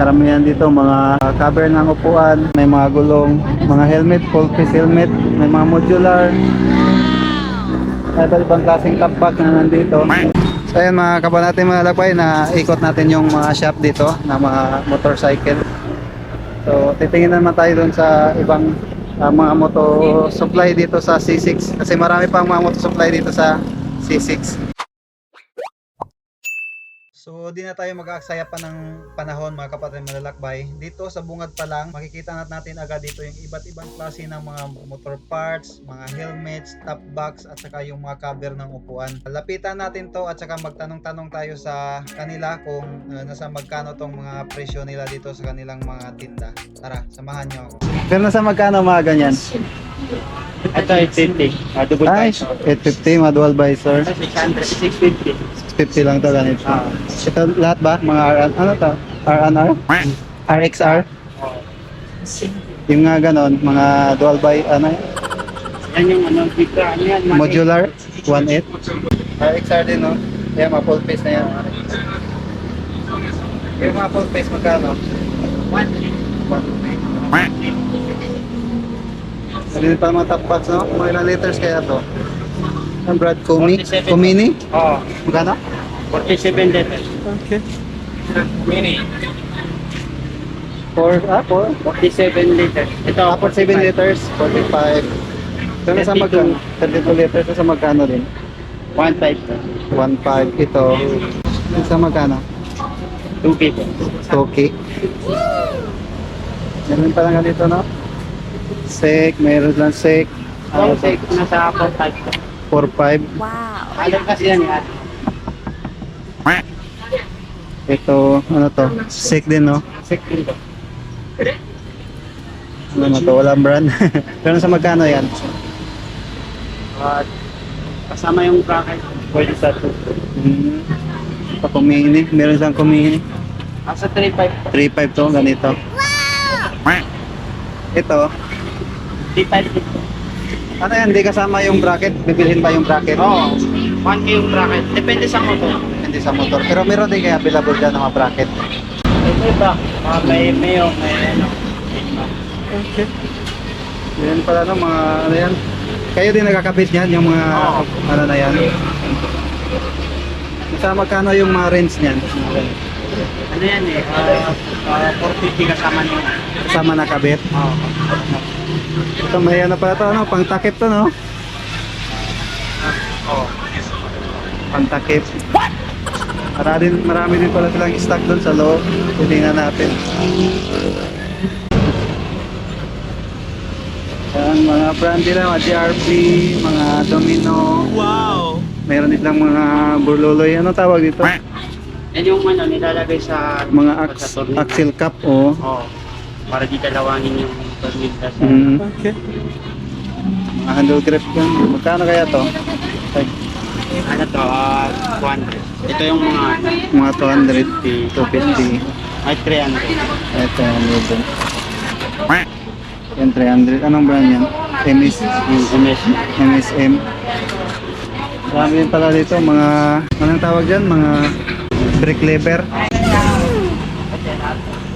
karamihan dito mga cover ng upuan, may mga gulong, mga helmet, full face helmet, may mga modular. Iba't ibang klaseng tapak na nandito. So ayan mga kabanati mga lakbay na ikot natin yung mga shop dito na mga motorcycle. So titingin naman tayo dun sa ibang ah, mga moto supply dito sa C6 kasi marami pang mga moto supply dito sa C6. So di na tayo mag-aaksaya pa ng panahon mga kapatid malalakbay. Dito sa bungad pa lang, makikita nat natin agad dito yung iba't ibang klase ng mga motor parts, mga helmets, top box at saka yung mga cover ng upuan. Lapitan natin to at saka magtanong-tanong tayo sa kanila kung uh, nasa magkano tong mga presyo nila dito sa kanilang mga tinda. Tara, samahan nyo ako. Pero nasa magkano mga ganyan? Ito ay 50. Uh, double Ay, visor. 850 mga dual visor. 600, 650. 50 lang to ganito. Ah. Ito lahat ba? Mga R, ano to? R&R? RXR? Yung nga ganon, mga dual by, ano, Yan yung ano, bigla, ano yan, modular, 1.8. RXR din, no? Yan, mga full face na yan. Yung mga full face, magkano? 1.8. Sabi pa mga top box, no? Mga ilang liters kaya to? Ang Brad Kumi? 47. Kumini? Oo. Magkano? 47 liters. Okay. Mini. 4, ah, 4? 47 liters. Ito, Ah, 7 liters, 45. So, nasa 32. magkano? 32 liters, nasa magkano din? 1.5. 1.5 ito. Nasa magkano? 2 people. 2K. Meron pa lang ganito, no? Sek, meron lang sek. Ang sake nasa 4.5. 4.5. Alam kasi yan yan. Ito, ano to? Sek din, no? Sake din to. Ano na to? Walang brand. Pero sa magkano yan? At kasama yung bracket. Pwede sa 2. Hmm. Pa kumini. Meron siyang kumini. Asa 3.5. 3.5 to, ganito. Ito, 3.5 dito. ano yan? Hindi kasama yung bracket? Bibilhin ba yung bracket? Oo. 1K yung bracket. Depende sa motor. Hindi sa motor. Pero meron din kaya available dyan ng mga bracket. Ito iba. Mga may mayo, may ano. Okay. Yan pala no, mga ano yan. Kayo din nagkakabit yan, yung mga Oo. ano na yan. Sa magkano yung mga rents niyan? Ano yan eh. Uh, uh, 450 kasama niyo. Kasama nakabit. Oo. Ito may ano pala to, ano, pang takip to no? Oo. Pang takip. Marami din, marami din pala silang stock doon sa loob. Titingnan natin. Yan, mga brand nila, mga GRP, mga Domino. Wow! Meron din lang mga burloloy. Ano tawag dito? Yan yung ano, nilalagay sa... Mga sa ax- tornilyo. axle cap, oh. Oo. Para di dalawangin yung tornilyo sa... Mm. Okay. Mga handle grip yan. Magkano kaya to? Ay, Ano to? ah, 200. Ito yung mga... mga 200, 250. Ay, 300. Ito yung din. Yan 300. Anong brand yan? MS, MS. MSM. Marami din pala dito mga, anong tawag dyan? Mga brake lever.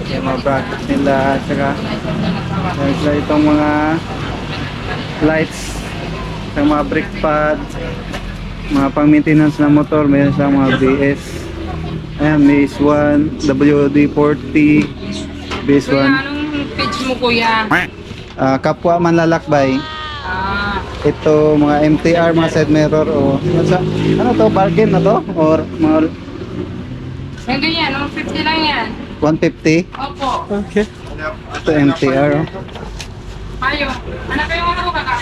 Yung mga bracket nila. Saka, meron sila itong mga lights. Yung mga brake pad. Mga pang maintenance ng motor. Meron silang mga BS. Ayan, Base 1, WD-40, Base 1. Kuya, anong page mo kuya? Ah, kapwa manlalakbay. Ah, Ito mga MTR, mga side mirror o ano sa ano to bargain na to or mga ganyan, no? 50 lang yan. 150? Opo. Okay. Ito MTR. Oh. Ayo. Anak kayo ano kaka?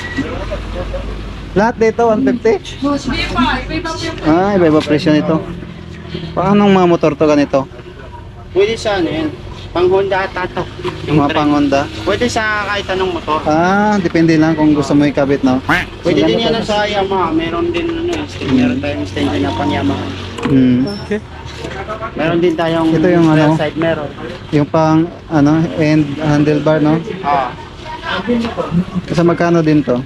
Lahat dito 150? Hindi pa, iba-iba po yung Ah, iba-iba presyo nito. Paano mga motor to ganito? Pwede sa ano yan. Pang Honda ata to. Yung mga pang Honda? Pwede sa kahit anong motor. Ah, depende lang kung gusto mo ikabit, no? Pwede So, din yan sa Yamaha. Meron din ano, eh, st- meron tayong extension na pang Yamaha. Hmm. Okay. Meron din tayong Ito yung ano? side mirror. Yung pang ano, end handlebar, no? Ah, Kasi magkano din to?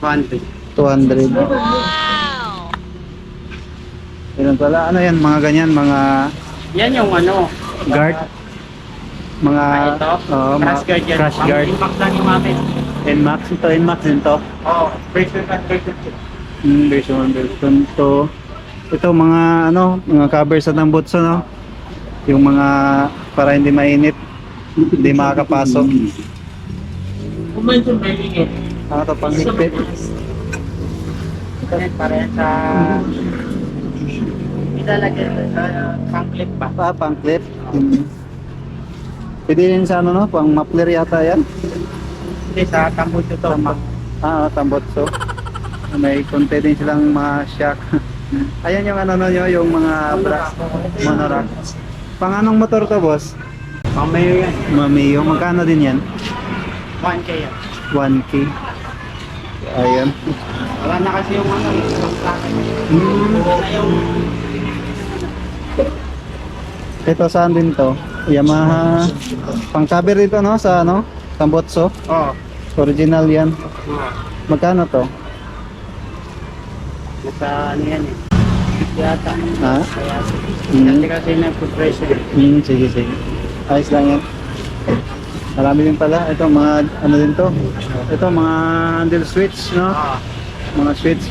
150. 200. Wow! pala. Ano yan? Mga ganyan, mga Yan yung ano. guard. mga Ah, ito? oh, mga crash guard yan. crash guard. Pang-impact lang yung natin. Nmax ito, Nmax din to. Oo. 1, version 2. Mm, version 1, version 2. Ito mga ano, mga covers sa ng butso no. Yung mga para hindi mainit, hindi makakapasok. Kung may ito, may lingit. Ano to pang higpit? Para sa... Ilalagay sa pang-clip ba? Ah, pang clip. Pwede rin sa ano no, pang muffler yata yan. Hindi, sa tambot ito. Tama. Ah, tambotso. May konti din silang mga shock. Ayan yung ano no, yung mga brass monorack. Pang anong motor to, boss? Pang-mayo yan. Mamiyo, magkano din yan? 1K yan. 1K. Ayan. Wala na kasi yung ano, yung plaka. Mm. Yung Ito saan din to? Yamaha. Pang cover dito no sa ano? Tambotso. Oo. Original yan. Oh. Magkano to? Nasa ano yan eh. Yata. Ha? Kaya Mm. Dati kasi nag-pressure. Hmm, sige sige. Ayos lang yan. Marami din pala. Ito mga ano din to. Ito mga handle switch no? Oo. Mga switch.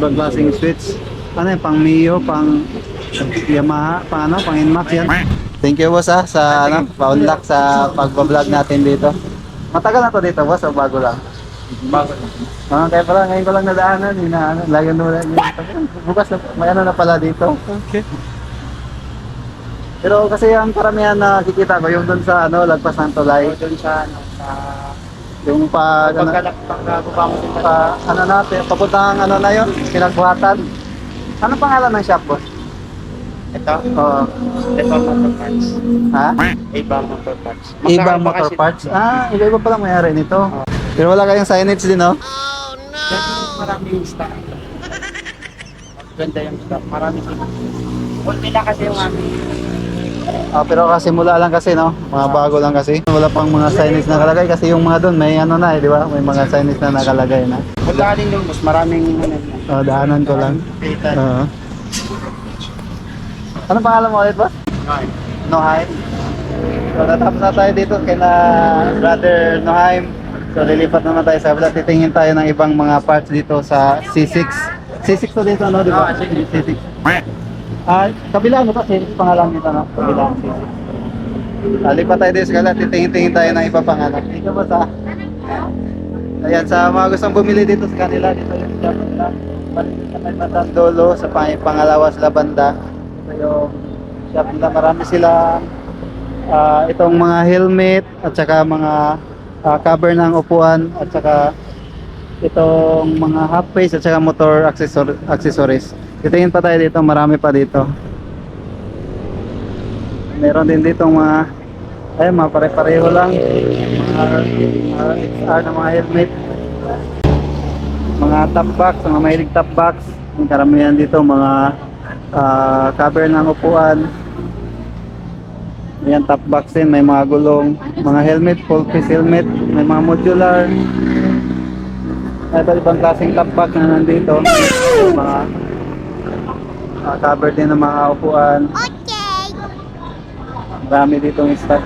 Bag klaseng switch. Ano yan? Pang Mio, pang Yamaha, pang ano? Pang Inmax yan. Thank you boss ah, sa ano, pa-unlock sa pagbablog natin dito. Matagal na to dito boss o bago lang? Bago. Ah, kaya pala ngayon ko lang nadaanan, ina ano, lagi na wala Bukas na, may ano na pala dito. Okay. Pero kasi ang karamihan na nakikita ko yung doon sa ano, lagpas ng tulay, dun sa ano, sa... yung pa ano, Pagkalak, pagkababa mo din pa ano natin, papuntang ano na yun, pinagbuhatan. Ano pangalan ng shop boss? Ito, Oo. ito motor parts. ha? Iba motor parts. Iba Motor Parts. Ah, iba-iba pala mayari nito. Pero wala kayong signage din, no? Kasi maraming stock. Ganda yung stock. Marami sila. Kunti lang kasi yung amin. Ah, pero kasi mula lang kasi, no? Mga bago lang kasi. Wala pang mga signage na nakalagay kasi yung mga doon may ano na, eh, di ba? May mga signage na nakalagay na. Punta din yung mas maraming ano. Oh, daanan ko lang. Oo. Ano pangalan mo ulit, boss? Okay. Noheim. So, natapos na tayo dito kay na brother Noheim. So, lilipat naman tayo sa kabila. Titingin tayo ng ibang mga parts dito sa C6. C6 to dito, no? Di ba? Ah, C6. C6. Ah, kabila ano to? C6 pangalan nito, no? Kabila ang C6. Ah, lipat tayo dito sa kabila. Titingin-tingin tayo ng iba pang ano. Dito ba sa... Ayan, sa mga gustong bumili dito sa kanila, dito yung shop nila. Bandang dolo, sa pang pangalawa sila banda. Ito yung shop nila. Marami sila ah, itong mga helmet at saka mga ah, cover ng upuan at saka itong mga half face at saka motor accessor- accessories. Titingin pa tayo dito, marami pa dito. Meron din dito mga ay mga pare-pareho lang mga uh, XR na mga helmet mga top box, mga mahilig top box ang karamihan dito mga ah, cover ng upuan Ayan, top box din, may mga gulong, mga helmet, full face helmet, may mga modular. Ito ibang klaseng top box na nandito. Mga ah, cover din ng mga upuan. Marami dito ng stock.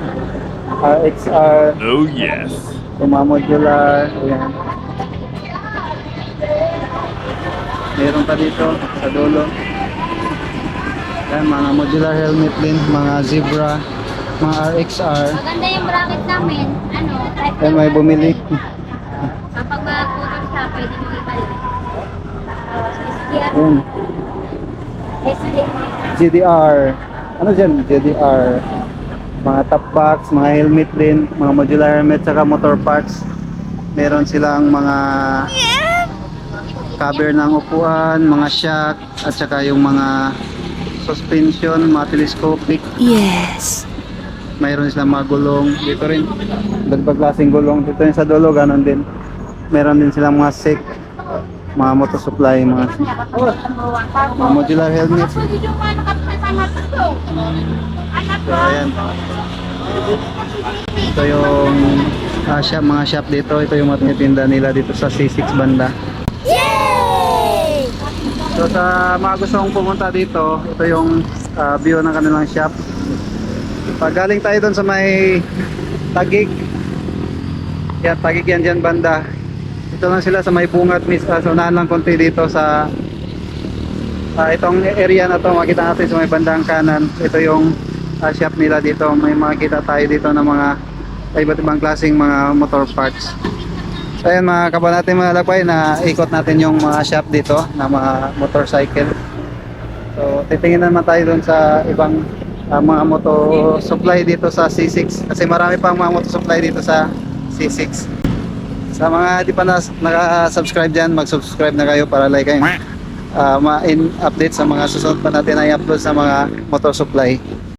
RXR, Oh, yes. yung mga modular. Ayan. Meron pa dito sa dulo. Ayan, mga modular helmet din, mga zebra, mga RXR. Maganda yung bracket namin. Ano, Ayan, may bumili. Kapag mag-photo siya, pwede mo ibalik. SDR. Ayan, SDR. GDR. Ano dyan? GDR. Mga top box, mga helmet din, mga modular helmet, saka motor parts. Meron silang mga cover ng upuan, mga shock, at saka yung mga suspension, mga telescopic. Yes. Mayroon silang mga gulong. Dito rin, dagdag klaseng gulong. Dito rin sa dulo, ganun din. Meron din silang mga sick, mga motor supply, mga, mga modular helmet. So, ayan. Ito yung ah, shop, mga shop dito. Ito yung mga tinitinda nila dito sa C6 banda. So sa mga gusto kong pumunta dito, ito yung ah, view ng kanilang shop. Pag galing tayo doon sa may Tagig. Yan, Tagig yan dyan banda. Ito lang sila sa may bungat mis uh, unahan lang konti dito sa ah, itong area na to makita natin sa may bandang kanan. Ito yung ah, shop nila dito. May makita tayo dito ng mga iba't ibang klaseng mga motor parts. So ayan mga kaban natin mga lakbay na ikot natin yung mga shop dito na mga motorcycle. So titingin naman tayo dun sa ibang ah, mga moto supply dito sa C6 kasi marami pang mga moto supply dito sa C6. Sa mga di pa na, naka-subscribe dyan, mag-subscribe na kayo para like kayo ah, ma-in update sa mga susunod pa natin na i-upload sa mga motor supply.